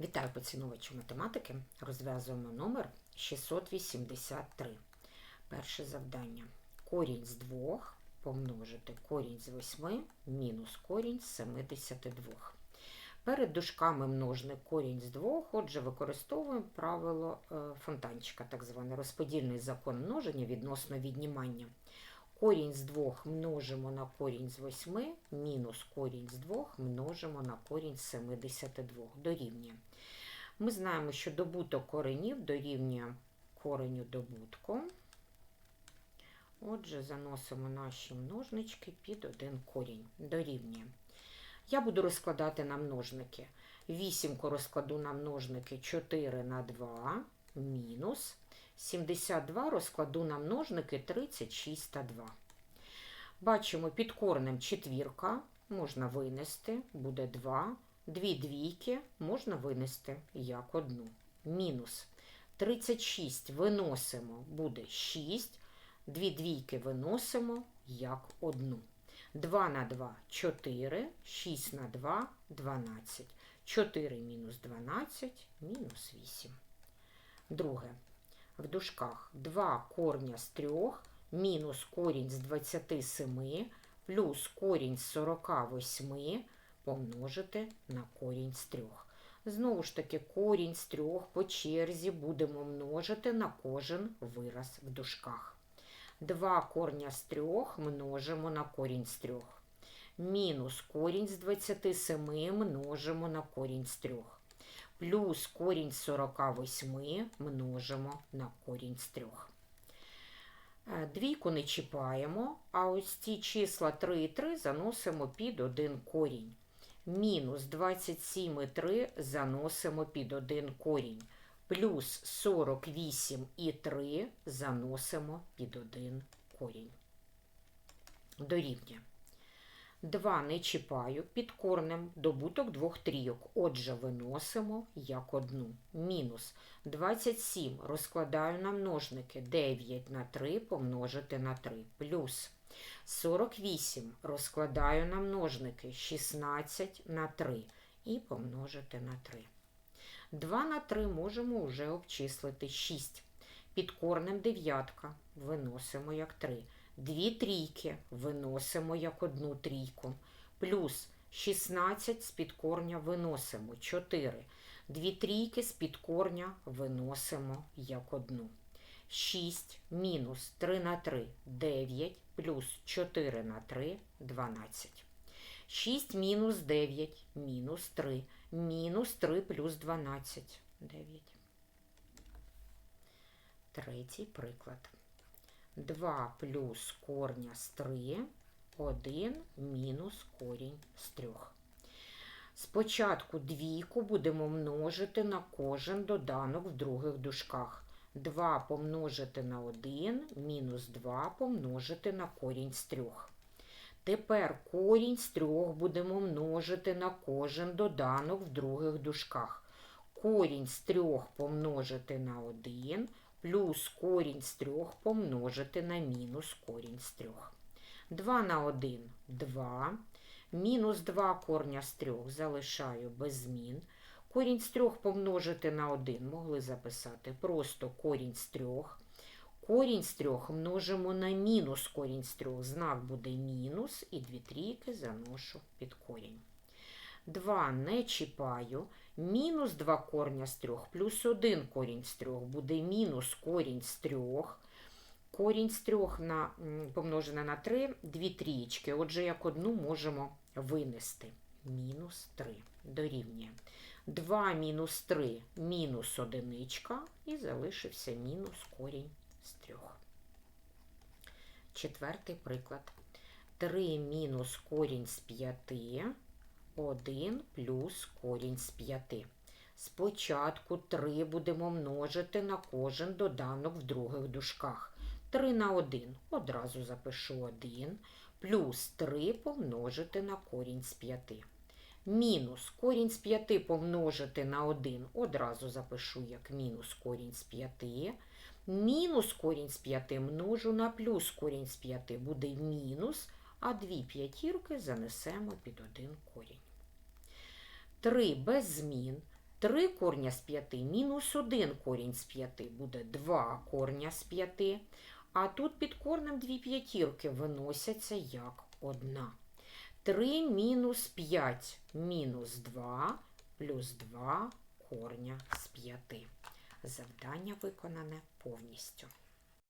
Вітаю поціновувачі математики. Розв'язуємо номер 683. Перше завдання. Корінь з 2 помножити корінь з 8 мінус корінь з 72. Перед дужками множник корінь з 2, отже, використовуємо правило е, фонтанчика, так зване розподільний закон множення відносно віднімання. Корінь з 2 множимо на корінь з 8, мінус корінь з 2 множимо на корінь з 72 дорівнює. Ми знаємо, що добуток коренів дорівнює кореню добутку. Отже, заносимо наші множнички під один корінь. Дорівнює. Я буду розкладати на множники. Вісімку розкладу на множники 4 на 2 мінус 72 розкладу на множники 36 та 2. Бачимо під корнем четвірка можна винести, буде 2. Дві двійки можна винести як одну. Мінус 36 виносимо, буде 6. Дві двійки виносимо як одну. 2 на 2 – 4, 6 на 2 – 12. 4 мінус 12 – мінус 8. Друге. В дужках 2 корня з 3 мінус корінь з 27 плюс корінь з 48 помножити на корінь з 3. Знову ж таки, корінь з 3 по черзі будемо множити на кожен вираз в дужках. 2 корня з 3 множимо на корінь з 3. Мінус корінь з 27 множимо на корінь з 3. Плюс корінь з 48 множимо на корінь з 3. Е, Двійку не чіпаємо, а ось ці числа 3 і 3 заносимо під один корінь. Мінус 27 і 3 заносимо під один корінь. Плюс 48 і 3 заносимо під один корінь. Дорівнює. 2 не чіпаю під корнем добуток двох трійок. Отже, виносимо як одну. Мінус 27 розкладаю на множники 9 на 3 помножити на 3. Плюс 48 розкладаю на множники 16 на 3 і помножити на 3. 2 на 3 можемо вже обчислити 6. Під корнем дев'ятка виносимо як 3. Дві трійки виносимо як одну трійку. Плюс 16 з під корня виносимо 4. Дві трійки з під корня виносимо як одну. 6 мінус 3 на 3 9 плюс 4 на 3 12. 6 мінус 9 мінус 3. Мінус 3 плюс 12. 9. Третій приклад. 2 плюс корня з 3, 1 мінус корінь з 3. Спочатку двійку будемо множити на кожен доданок в других дужках. 2 помножити на 1 мінус 2 помножити на корінь з 3. Тепер корінь з 3 будемо множити на кожен доданок в других дужках. Корінь з 3 помножити на 1 плюс корінь з 3 помножити на мінус корінь з 3. 2 на 1 – 2. Мінус 2 корня з 3 залишаю без змін. Корінь з 3 помножити на 1 могли записати просто корінь з 3. Корінь з 3 множимо на мінус корінь з 3. Знак буде мінус і дві трійки заношу під корінь. 2 не чіпаю. Мінус 2 корня з 3 плюс 1 корінь з 3 буде мінус корінь з 3. Корінь з 3 на, помножене на 3, дві трієчки. Отже, як одну можемо винести. Мінус 3 дорівнює. 2 мінус 3 мінус одиничка і залишився мінус корінь з 3. Четвертий приклад. 3 мінус корінь з 5 1 плюс корінь з 5. Спочатку 3 будемо множити на кожен доданок в других дужках. 3 на 1 одразу запишу 1, плюс 3 помножити на корінь з 5. Мінус корінь з 5 помножити на 1 одразу запишу як мінус корінь з 5. Мінус корінь з 5 множу на плюс корінь з 5 буде мінус, а дві п'ятірки занесемо під один корінь. 3 без змін. 3 корня з 5 мінус 1 корінь з 5 буде 2 корня з 5. А тут під корнем дві п'ятірки виносяться як одна. 3 мінус 5 мінус 2 плюс 2 корня з 5. Завдання виконане повністю.